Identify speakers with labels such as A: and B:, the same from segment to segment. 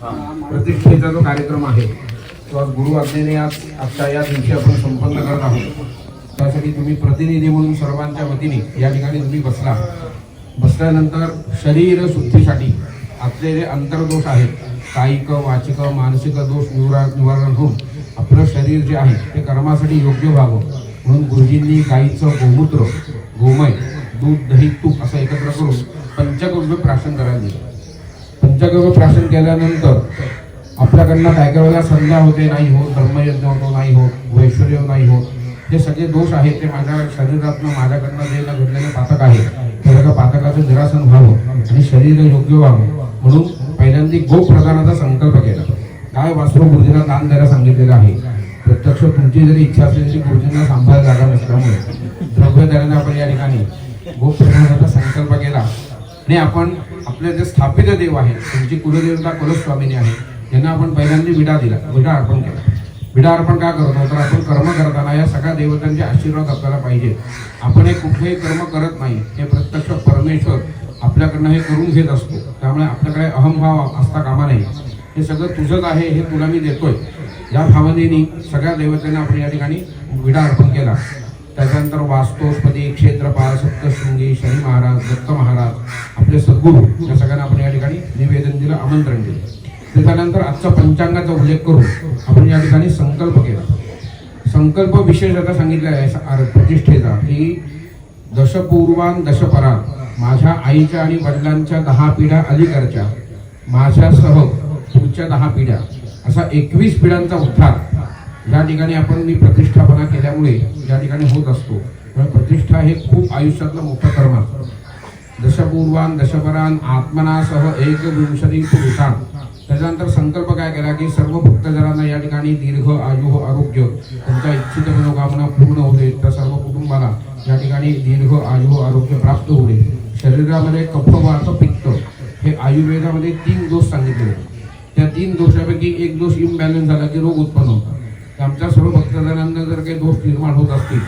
A: प्रतिष्ठेचा जो कार्यक्रम आहे तो आज गुरु आज्ञेने आज आजच्या या दिवशी आपण संपन्न करत आहोत. त्यासाठी तुम्ही प्रतिनिधी म्हणून सर्वांच्या वतीने या ठिकाणी तुम्ही बसला. बसल्यानंतर शरीर शुद्धीसाठी आपले जे अंतर्दोष आहेत कायिक वाचिक मानसिक दोष निवारा निवारण होऊन आपलं शरीर जे आहे ते कर्मासाठी योग्य व्हावं. म्हणून गुरुजींनी गाईचं गोमूत्र गोमय दूध दही तूप असं एकत्र करून पंचगव्य प्राशन करायला दिलं. पंचगव्य प्राशन केल्यानंतर आपल्याकडनं काय काय वेळेला संध्या होते नाही होत धर्मयज्ञ होतो नाही होत वैश्वर्य नाही होत. हे सगळे दोष आहेत ते माझ्या शरीरातनं माझ्याकडनं जे घडलेले पातक आहे. त्या सगळ्या पातकाचं निरासन व्हावं आणि शरीर योग्य व्हावं. म्हणून पहिल्यांदा गोप्रदानाचा संकल्प केला. काय वासरू गुरुजींना दान द्यायला सांगितलेलं आहे? प्रत्यक्ष तुमची जरी इच्छा असेल तरी गुरुजींना सांभाळायला जागा नसल्यामुळे. द्रव्य द्यायला आपण या ठिकाणी गोप्रदानाचा संकल्प केला. आणि आपण आपले जे स्थापित देव आहे त्यांची कुलदेवता कुलस्वामिनी आहे त्यांना आपण पहिल्यांदा विडा दिला विडा अर्पण केला. विडा अर्पण का करतो? तर आपण कर्म करताना या सगळ्या देवतांचे आशीर्वाद आपल्याला पाहिजे. आपण हे कुठलेही कर्म करत नाही हे प्रत्यक्ष परमेश्वर आपल्याकडनं हे करून घेत असतो. त्यामुळे आपल्याकडे अहमभाव असता कामा नाही हे सगळं तुझंच आहे हे तुला मी देतोय. या भावनेनी सगळ्या देवतेने आपण या ठिकाणी विडा अर्पण केला. त्याच्यानंतर वास्तोस्पती क्षेत्रपाल सप्तशृंगी शनी महाराज दत्त महाराज आपले सद्गुरू या सगळ्यांना आपण या ठिकाणी निवेदन दिलं आमंत्रण दिलं. त्याच्यानंतर आजचा पंचांगाचा उल्लेख करून आपण या ठिकाणी संकल्प केला. संकल्प विशेष आता सांगितलं आहे प्रतिष्ठेचा. की दशपूर्वान दशपरा माझ्या आईच्या आणि वडिलांच्या दहा पिढ्या अलीकडच्या माझ्यासह पुढच्या दहा पिढ्या असा एकवीस पिढ्यांचा उद्धार या ठिकाणी आपण मी प्रतिष्ठापना केल्यामुळे या ठिकाणी होत असतो त्यामुळे प्रतिष्ठा हे खूप आयुष्यातलं मोठं कर्म असतं. दशपूर्वान दशपरान आत्मनासह एक विंशती पुरुषान. त्याच्यानंतर संकल्प काय केला की सर्व भक्तजनांना या ठिकाणी दीर्घ आयु आरोग्य त्यांच्या इच्छित मनोकामना पूर्ण होते त्या सर्व कुटुंबाला या ठिकाणी दीर्घ आयु आरोग्य प्राप्त होते शरीरामध्ये कफवार्थ पित्त हे आयुर्वेदामध्ये तीन दोष सांगितले. त्या तीन दोषापैकी एक दोष इम्बॅलन्स झाला की रोग उत्पन्न होता आमच्या सर्व भक्तजनांना जर काही दोष निर्माण होत असतील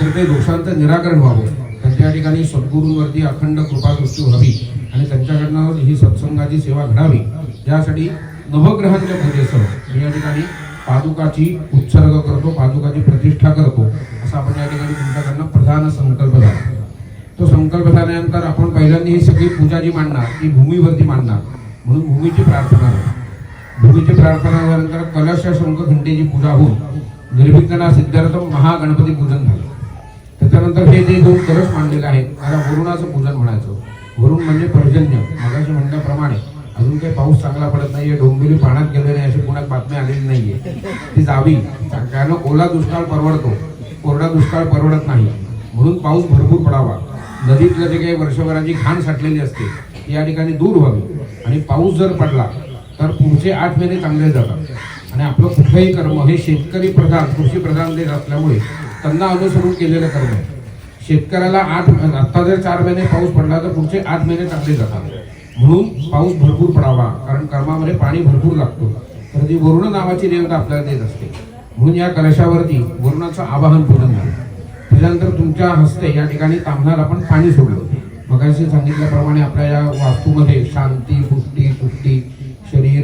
A: तर ते दोषांचं निराकरण व्हावं. त्यांच्या ठिकाणी सद्गुरूंवरती अखंड कृपादृष्टी व्हावी आणि त्यांच्याकडनं ही सत्संगाची सेवा घडावी. यासाठी नवग्रहांच्या पूजेसह मी या ठिकाणी पादुकाची उत्सर्ग करतो पादुकाची प्रतिष्ठा करतो. असा आपण या ठिकाणी तुमच्याकडनं प्रधान संकल्प झाला. तो संकल्प झाल्यानंतर आपण पहिल्यांदा ही सगळी पूजा जी मांडणार ती भूमीवरती मांडणार. म्हणून भूमीची प्रार्थना करतो भूमीची प्रार्थना झाल्यानंतर कलश शंख घंटेची पूजा होऊन निर्विघ्ना सिद्धार्थ महागणपती पूजन झालं. त्याच्यानंतर हे जे दोन कलश मांडलेले आहेत त्याला वरुणाचं पूजन म्हणायचं. वरुण म्हणजे पर्जन्य. मगाशी म्हणल्याप्रमाणे अजून काही पाऊस चांगला पडत नाहीये डोंबिवली पाण्यात गेले नाही अशी पुण्यात बातमी आलेली नाहीये. ती जावी. कारण ओला दुष्काळ परवडतो. कोरडा दुष्काळ परवडत नाही. म्हणून पाऊस भरपूर पडावा. नदीतलं जे काही वर्षभराची घाण साठलेली असते ती या ठिकाणी दूर व्हावी. आणि पाऊस जर पडला तर पुढचे आठ महिने चांगले जातात. आणि आपलं कुठलंही कर्म हे शेतकरी प्रधान कृषी प्रधान देश असल्यामुळे त्यांना अनुसरून केलेलं कर्म आहे. शेतकऱ्याला आठ आत्ता जर चार महिने पाऊस पडला तर पुढचे आठ महिने चांगले जातात. म्हणून पाऊस भरपूर पडावा कारण कर्मामध्ये पाणी भरपूर लागतो. तर ती वरुण नावाची देवता आपल्याला देत असते. म्हणून या कलशावरती वरुणाचं आवाहन पूर्ण झालं. त्याच्यानंतर तुमच्या हस्ते या ठिकाणी तांबणार आपण पाणी सोडलं. मगाशी सांगितल्याप्रमाणे आपल्या या वास्तूमध्ये शांती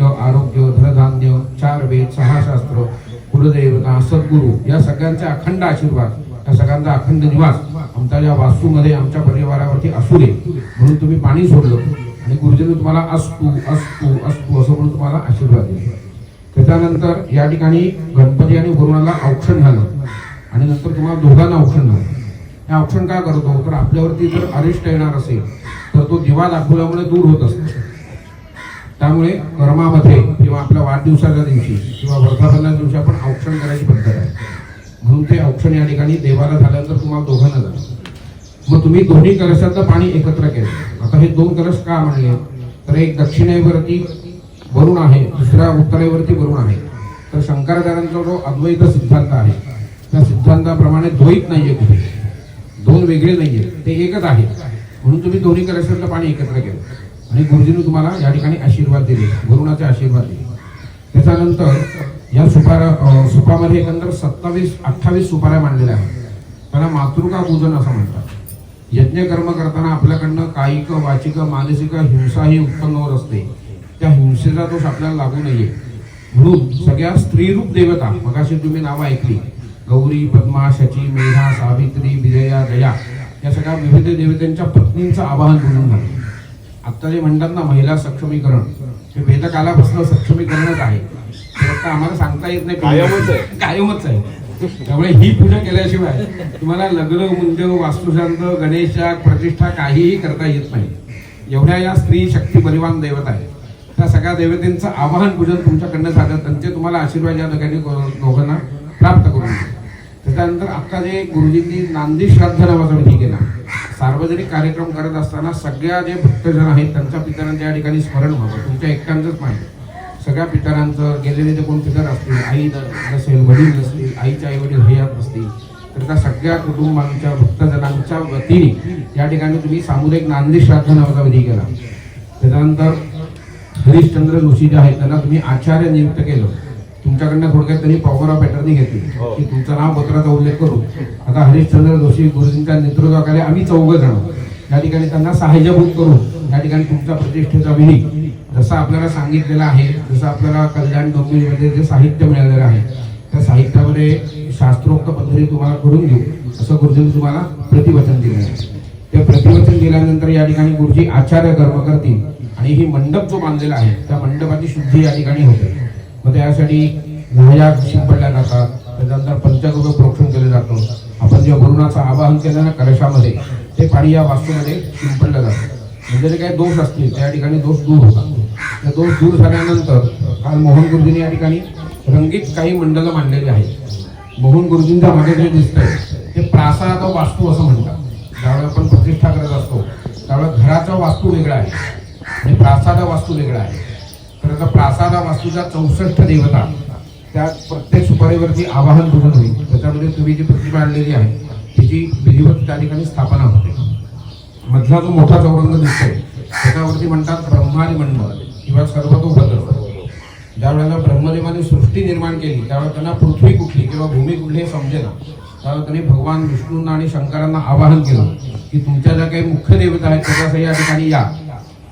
A: शरीर आरोग्य धनधान्य चार वेद सहा शास्त्र कुलदेवता सद्गुरू या सगळ्यांचे अखंड आशीर्वाद या सगळ्यांचा अखंड निवास आमच्या या वास्तूमध्ये आमच्या परिवारावरती असू दे. म्हणून तुम्ही पाणी सोडलं आणि गुरुजींनी तुम्हाला असतू असतू असतू असं म्हणून तुम्हाला आशीर्वाद दिले. त्याच्यानंतर या ठिकाणी गणपती आणि वरुणाला औक्षण झालं आणि नंतर तुम्हाला दोघांना औक्षण झालं. हे औक्षण का करतो? तर आपल्यावरती जर अरिष्ट येणार असेल तर तो दिवा दाखवल्यामुळे दूर होत असतो. त्यामुळे कर्मामध्ये किंवा आपल्या वाढदिवसाच्या दिवशी किंवा वर्धापनाच्या दिवशी आपण औक्षण करायची पद्धत आहे. म्हणून ते औक्षण या ठिकाणी देवाला झाल्यानंतर तुम्हाला दोघांना झालं. मग तुम्ही दोन्ही कलशातलं पाणी एकत्र केलं. आता हे दोन कलश का म्हणले तर एक दक्षिणेवरती वरुण आहे दुसऱ्या उत्तरेवरती वरुण आहे. तर शंकराचार्यांचा जो अद्वैत सिद्धांत आहे त्या सिद्धांताप्रमाणे द्वैत नाहीये कुठे. दोन वेगळे नाहीये. ते एकच आहे. म्हणून तुम्ही दोन्ही कलशातलं पाणी एकत्र केलं. आणि गुरुजींनी तुम्हाला या ठिकाणी आशीर्वाद दिले गुरुणाचे आशीर्वाद दिले. त्याच्यानंतर या सुपारा सुपामध्ये एकंदर सत्तावीस अठ्ठावीस सुपाऱ्या मांडलेल्या आहेत. त्याला मातृका पूजन असं म्हणतात. यज्ञ कर्म करताना आपल्याकडनं कायिक वाचिक मानसिक हिंसा ही उत्पन्न होत असते. त्या हिंसेचा दोष आपल्याला लागू नये. म्हणून सगळ्या स्त्रीरूप देवता मगाशी तुम्ही नावं ऐकली गौरी पद्मा शची मेघा सावित्री विजया दया या सगळ्या विविध देवतांच्या पत्नींचं आवाहन म्हणून झालं. आता जे म्हणतात ना महिला सक्षमीकरण हे वेदकालापासून सक्षमीकरणच आहे. फक्त आम्हाला सांगता येत नाही.
B: कायमच आहे.
A: कायमच आहे. त्यामुळे ही पूजा केल्याशिवाय तुम्हाला लग्न मुंज वास्तुशांत गणेशा प्रतिष्ठा काहीही करता येत नाही. एवढ्या या स्त्री शक्ती बलिवान देवता आहे त्या सगळ्या देवतेंचं आवाहन पूजन तुमच्याकडनं झालं त्यांचे तुम्हाला आशीर्वाद या दोघांनी दोघांना प्राप्त करून त्याच्यानंतर आता जे गुरुजींनी नांदी श्राद्ध नावाचा विधी केला. सार्वजनिक कार्यक्रम करत असताना सगळ्या जे भक्तजन आहेत त्यांच्या पितरांच्या या ठिकाणी स्मरण व्हावं. तुमच्या एकट्यांचंच नाही. सगळ्या पितरांचं गेलेले जे कोण पितर असतील आई नसेल वडील नसतील आईच्या आई वडील हयात नसतील तर त्या सगळ्या कुटुंबांच्या भक्तजनांच्या वतीने या ठिकाणी तुम्ही सामुदायिक नांदी श्राद्ध नावाचा विधी केला. त्याच्यानंतर हरिश्चंद्र जोशी जे आहेत त्यांना तुम्ही आचार्य नियुक्त केलं. तुमच्याकडनं थोडक्यात त्यांनी पॉवर ऑफ अटर्नी घेतली.
B: हो.
A: की तुमचं नाव पत्राचा उल्लेख करू. आता हरिश्चंद्र जोशी गुरुजींच्या नेतृत्वाखाली आम्ही चौघ जण. या ठिकाणी त्यांना सहाय्यभूत करून या ठिकाणी तुमच्या प्रतिष्ठेचा विधी जसं आपल्याला सांगितलेलं आहे जसं आपल्याला कल्याण डोंबिवलीमध्ये जे साहित्य मिळालेलं आहे त्या साहित्यामध्ये शास्त्रोक्त पद्धती तुम्हाला करून देऊ असं गुरुजींनी तुम्हाला प्रतिवचन दिलं आहे. ते प्रतिवचन दिल्यानंतर या ठिकाणी गुरुजी आचार्य कर्म करतील आणि ही मंडप जो बांधलेला आहे त्या मंडपाची शुद्धी या ठिकाणी होते. मग त्यासाठी न्हाया शिंपडल्या जातात त्याच्यानंतर पंचगव्य प्रोक्षण केलं जातं. आपण जे वरुणाचं आवाहन केलं ना कलशामध्ये ते पाणी या वास्तूमध्ये शिंपडलं जातं. म्हणजे जे काही दोष असतील त्या ठिकाणी दोष दूर होतात. त्या दोष दूर झाल्यानंतर काल मोहन गुरुजींनी या ठिकाणी रंगीत काही मंडलं मांडलेली आहेत. मोहन गुरुजींच्या मागे जे दिसतंय ते प्रासाद वास्तू असं म्हणतात. ज्यावेळेला आपण प्रतिष्ठा करत असतो. त्यावेळेला घराचा वास्तू वेगळा आहे. आणि प्रासाद वास्तू वेगळा आहे. तर प्रासादा वास्तूच्या चौसष्ट देवता. त्या प्रत्येक सुपारीवरती आवाहन पूजन होईल. त्याच्यामध्ये तुम्ही जी प्रतिमा आणलेली आहे तिची विधिवत त्या ठिकाणी स्थापना होते. मधला जो मोठा चौरंग दिसतोय त्याच्यावरती म्हणतात ब्रह्मानी मंडळ किंवा सर्वतोभद्र ज्या वेळेला ब्रह्मदेवाने सृष्टी निर्माण केली त्यावेळेला त्यांना पृथ्वी कुठली किंवा भूमी कुठली हे समजेना. त्यावेळेला त्यांनी भगवान विष्णूंना आणि शंकरांना आवाहन केलं की तुमच्या ज्या काही मुख्य देवता आहेत त्याच्यासह या ठिकाणी या.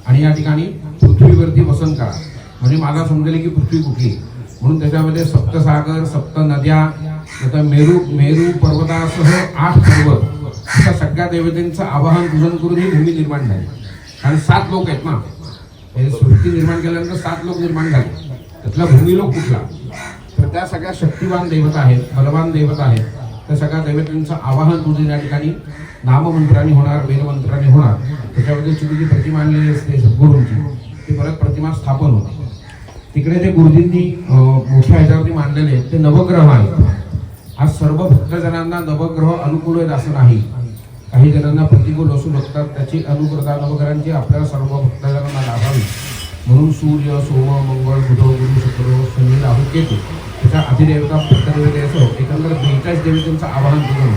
A: आणि या ठिकाणी पृथ्वीवरती वसन करा. म्हणजे मला समजेल की पृथ्वी कुठली म्हणून त्याच्यामध्ये सप्तसागर सप्त नद्या नंतर मेरू मेरू पर्वतासह आठ पर्वत. अशा सगळ्या देवतेंचं आवाहन पूजन करून ही भूमी निर्माण झाली. कारण सात लोक आहेत ना. हे सृष्टी निर्माण केल्यानंतर सात लोक निर्माण झाले. त्यातला भूमी लोक कुठला? तर त्या सगळ्या शक्तिवान देवता आहेत बलवान देवता आहेत. त्या सगळ्या देवतांचं आवाहन पूजन या ठिकाणी नाममंत्राने होणार वेदमंत्राने होणार. त्याच्यामध्ये चुकीची प्रतिमा आणलेली असते सद्गुरूंची. ती परत प्रतिमा स्थापन होते तिकडे ते गुरुजींनी मोठ्या ह्याच्यावरती मांडलेले आहेत, ते नवग्रह आहेत. आज सर्व भक्तजनांना नवग्रह अनुकूल आहेत असं नाही. काही जणांना प्रतिकूल असू शकतात त्याची अनुकूलता नवग्रहांची आपल्याला सर्व भक्तजनांना लाभावी. म्हणून सूर्य सोम मंगळ बुध गुरु शुक्र शनी राहू केतू त्याच्या अधिदेवता भक्तदेवतेसह एकंदर बेचाळीस देवी त्यांचं आवाहन केलं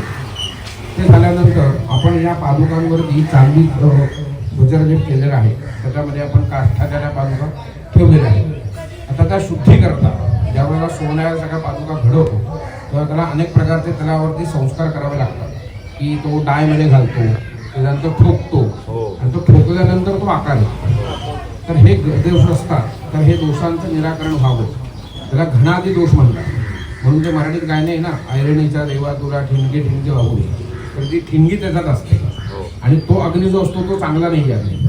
A: ते झाल्यानंतर आपण या पादुकांवरती चांदी गुजरलेप केलेलं आहे. त्याच्यामध्ये आपण काष्ठाच्या त्या पादुका ठेवलेल्या आहेत. आता त्या शुद्धी करता ज्या वेळेला सोन्या सगळ्या पादुका घडवतो तेव्हा त्याला अनेक प्रकारचे त्याच्यावरती संस्कार करावे लागतात. की तो डायमध्ये घालतो त्याच्यानंतर ठोकतो
B: हो.
A: आणि तो ठोकल्यानंतर तो आकार. येतो तर हे दोष असतात तर हे दोषांचं निराकरण व्हावं. त्याला घणादी दोष म्हणतात. म्हणून ते मराठीत गायन आहे ना ऐरणीच्या देवा तुला ठिणगे ठिणगे वाहू तर ती ठिणगी त्याच्यात असते.
B: हो.
A: आणि तो अग्नी जो असतो तो चांगला नाही आहे अग्नी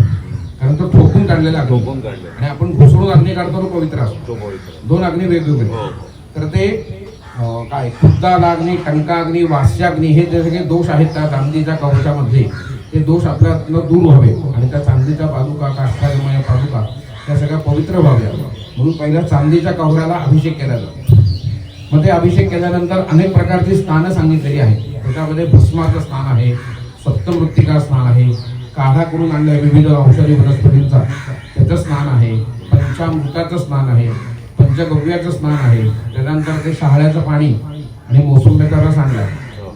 A: कारण तो ठोकून काढलेला
B: ठोकून काढले
A: आणि आपण घुसळून अग्नी काढतो तो पवित्र असतो.
B: पवित्र
A: दोन अग्नी वेगवेगळे.
B: हो.
A: तर ते काय खुद्दाला अग्नी टंकाग्नी वास्याग्नी हे जे सगळे दोष आहेत त्या चांदीच्या कवचामध्ये ते दोष आपल्यातनं दूर व्हावे आणि त्या चांदीच्या पादुका काष्टामय पादुका त्या सगळ्या पवित्र व्हाव्या म्हणून पहिल्या चांदीच्या कवऱ्याला अभिषेक केला जातो. मग ते अभिषेक केल्यानंतर अनेक प्रकारची स्नानं सांगितलेली आहेत. त्याच्यामध्ये भस्माचं स्नान आहे सप्तमृत्तिका स्नान आहे काढा करून आणलाय विविध औषधी वनस्पतींचा. त्याचं स्नान आहे. पंचामृताचं स्नान आहे. पंचगव्याचं स्नान आहे. त्याच्यानंतर ते शहाळ्याचं पाणी आणि मोसंबीचा रस आणला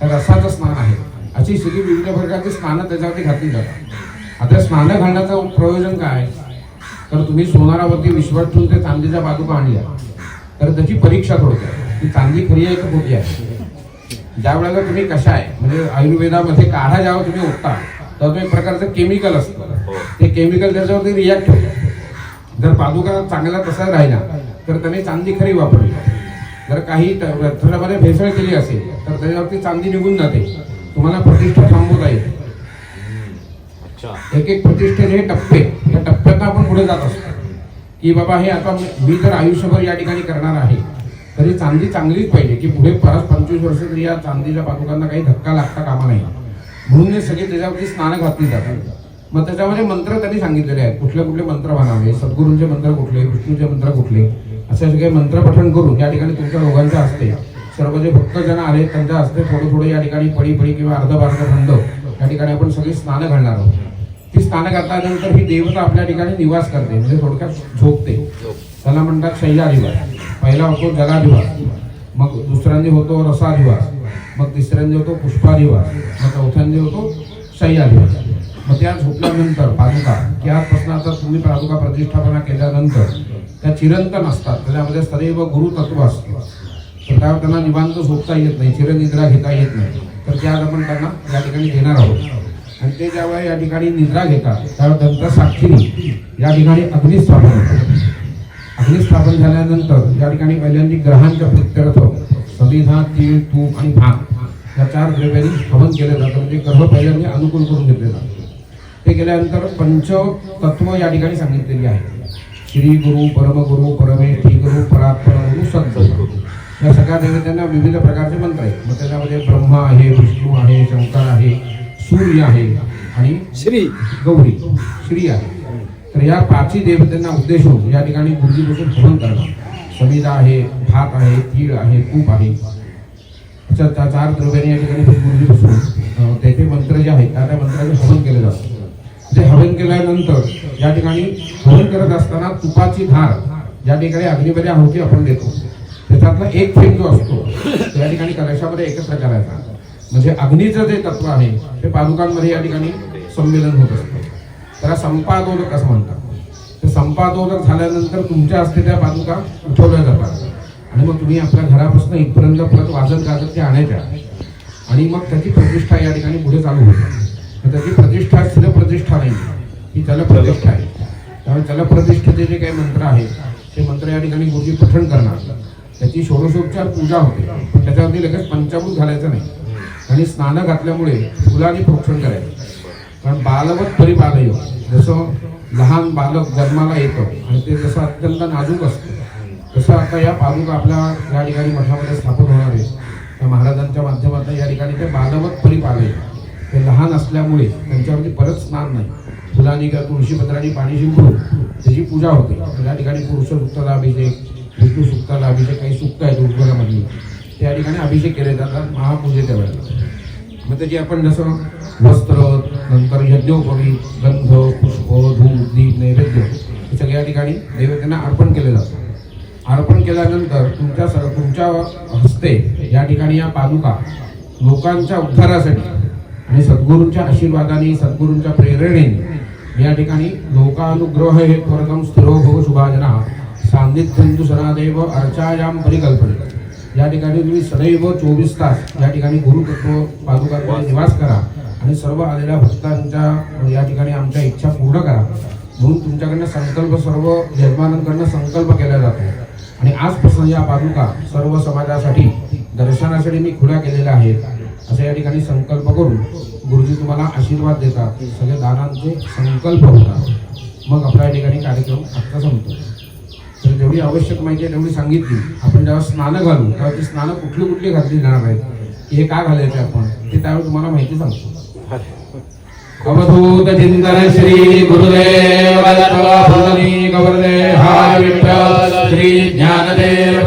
A: त्या रसाचं स्नान आहे. अशी सगळी विविध प्रकारची स्नानं त्याच्यावरती घातली जातात. आता स्नानं घालण्याचं प्रयोजन काय? तर तुम्ही सोनारावरती विश्वास ठेवून ते चांदीच्या बाजूला आणल्या. तर त्याची परीक्षा थोडक्यात. ती चांदी खरी आहे का खोटी आहे? ज्या वेळेला तुम्ही कशा आहे? म्हणजे आयुर्वेदामध्ये काढा ज्यावर तुम्ही ओतता. तो एक प्रकारचं केमिकल असतं. ते केमिकल त्याच्यावरती रिॲक्ट होतं. जर पादुका चांगला तसा राहिला तर त्याने चांदी खरी वापरली. जर काही त्याच्यामध्ये भेसळ केली असेल तर त्याच्यावरती चांदी निघून जाते. तुम्हाला प्रतिष्ठा थांबवता येते
B: अच्छा.
A: एक एक प्रतिष्ठेचे हे टप्पे त्या टप्प्यात आपण पुढे जात असतो. की बाबा हे आता मी- मी तर आयुष्यभर या ठिकाणी करणार आहे. तरी चांदी चांगलीच पाहिजे की पुढे परत पंचवीस वर्ष तरी या चांदीच्या पादुकांना काही धक्का लागता कामा नाही म्हणून हे सगळे त्याच्यावरती स्नान घातली जातात. मग त्याच्यामध्ये मंत्र त्यांनी सांगितलेले आहेत. कुठले कुठले मंत्र म्हणावे? सद्गुरूंचे मंत्र कुठले? विष्णूचे मंत्र कुठले? असे सगळे मंत्र पठण करून या ठिकाणी तुमच्या दोघांच्या हस्ते सर्व जे भक्तजन आले त्यांच्या हस्ते थोडं थोडं या ठिकाणी पडी पडी किंवा अर्ध बार्ध खंड या ठिकाणी आपण सगळी स्नान घालणार आहोत. ती स्नान घातल्यानंतर ही देवता आपल्या ठिकाणी निवास करते म्हणजे थोडक्यात झोपते. त्याला म्हणतात शय्याधिवास पहिला होतो जलाधिवास. मग दुसऱ्यांनी होतो रसाधिवास. मग तिसऱ्यांनी होतो पुष्पाधिवास. मग चौथ्यांनी होतो शय्याधिवास. मग त्या झोपल्यानंतर पादुका की आजपासून आता तुम्ही पादुका प्रतिष्ठापना केल्यानंतर त्या चिरंतन असतात त्याच्यामध्ये सदैव गुरुतत्व असतं. तर त्यावर त्यांना निवांत झोपता येत नाही चिरनिद्रा घेता येत नाही. तर त्या आपण त्यांना या ठिकाणी घेणार आहोत. आणि ते ज्यावेळेला या ठिकाणी निद्रा घेतात त्यावेळेस त्यांच्या साक्षीने या ठिकाणी अग्निस्थापन होतं अग्निस्थापन झाल्यानंतर या ठिकाणी पहिल्यांदा ग्रहांच्या प्रित्यर्थ समिधा तीळ तूप आणि भात या चार द्रव्यांनी हवन केलं जातं म्हणजे ग्रह पहिल्यांदा अनुकूल करून घेतले जातात. ते केल्यानंतर पंच तत्व या ठिकाणी सांगितलेली आहे. श्री गुरु परमगुरु परमेष्ठी गुरु परात्पर गुरु सद्गुरु. या सगळ्या देवतांना विविध प्रकारचे मंत्र आहेत. मग त्याच्यामध्ये ब्रह्मा आहे विष्णू आहे शंकर आहे सूर्य आहे आणि
B: श्री.
A: गौरी श्री आहे. तर या पाचही देवतांना होऊन या ठिकाणी गुरुजी बसून हवन करणं समिधा आहे भात आहे तीळ आहे तूप आहे. अशा त्या चार द्रव्याने या ठिकाणी गुरुजी बसून मंत्र जे आहेत त्या त्या मंत्राचे हवन केले जातं ते हवन केल्यानंतर या ठिकाणी हवन करत असताना तुपाची धार या ठिकाणी अग्निमध्ये आहुती आपण देतो त्याच्यातला एक थेंब जो असतो या ठिकाणी कलशामध्ये एकत्र करायचा. म्हणजे अग्नीचं जे तत्व आहे ते पादुकांमध्ये या ठिकाणी संमेलन होत असतं. त्याला संपादोदक असं म्हणतात? ते संपादोदक झाल्यानंतर तुमच्या हस्ते त्या पादुका उठवल्या जातात आणि मग तुम्ही आपल्या घरापासून इथपर्यंत परत वाजत गाजत ते आणायच्या. आणि मग त्याची प्रतिष्ठा या ठिकाणी पुढे चालू होते. तर त्याची प्रतिष्ठा स्थिरप्रतिष्ठा नाही. ही जलप्रतिष्ठा आहे. त्यामुळे जलप्रतिष्ठेचे जे काही मंत्र आहेत ते मंत्र या ठिकाणी गुरुजी पठण करणार. त्याची षोडशोपचार पूजा होते. पण त्याच्यावरती लगेच पंचाभूत घालायचं नाही. आणि स्नान घातल्यामुळे फुलाने प्रोक्षण करायचं. कारण बालवत परिपालय. जसं लहान बालक जन्माला येतं आणि ते जसं अत्यंत नाजूक असतं तसं आता या पादुका आपल्या या ठिकाणी मठामध्ये स्थापन होणार आहे त्या महाराजांच्या माध्यमातून या ठिकाणी ते बालवत परिपालय. ते लहान असल्यामुळे त्यांच्यावरती परत स्नान नाही. फुलांनी किंवा तुळशीपत्राने पाणी शिंपून त्याची पूजा होते. या ठिकाणी पुरुष सुक्ताला अभिषेक विष्णू सुक्ताला अभिषेक काही सुक्त आहेत उद्भगामधली त्या ठिकाणी अभिषेक केले जातात महापूजेच्या वेळेला. मग त्याची आपण जसं वस्त्र नंतर यज्ञोपवी गंध पुष्प धूप दीप नैवेद्य हे सगळ्या ठिकाणी नैवेद्यांना अर्पण केले जातं. अर्पण केल्यानंतर तुमच्या सर तुमच्या हस्ते या ठिकाणी या पादुका लोकांच्या उद्धारासाठी आणि सद्गुरूंच्या आशीर्वादाने सद्गुरूंच्या प्रेरणेने या ठिकाणी लोकानुग्रह हे त्वरतम स्थिरोभव शुभाजना सांदिध्यंतु सनादेव अर्चायाम परिकल्पने. या ठिकाणी तुम्ही सदैव चोवीस तास या ठिकाणी गुरुतत्व पादुकांमध्ये निवास करा. आणि सर्व आलेल्या भक्तांच्या या ठिकाणी आमच्या इच्छा पूर्ण करा. म्हणून तुमच्याकडनं संकल्प सर्व यजमानांकडनं संकल्प केला जातो. आणि आजपासून या पादुका सर्व समाजासाठी दर्शनासाठी मी खुल्या केलेल्या आहेत. असे या ठिकाणी संकल्प करून गुरुजी तुम्हाला आशीर्वाद देतात. सगळे दानांचे संकल्प होतात. मग आपल्या या ठिकाणी कार्यक्रम आत्ता संपतो. तर जेवढी आवश्यक माहिती आहे तेवढी सांगितली. आपण जेव्हा स्नानं घालू तेव्हा ती स्नानं कुठली कुठली घातली जाणार आहेत? हे का घालायचे आपण? ते त्यावेळी तुम्हाला माहिती सांगतो. అవధూత చింతన శ్రీ గురుదేవ గౌరదేహాయ విఠ శ్రీ జ్ఞానదేవ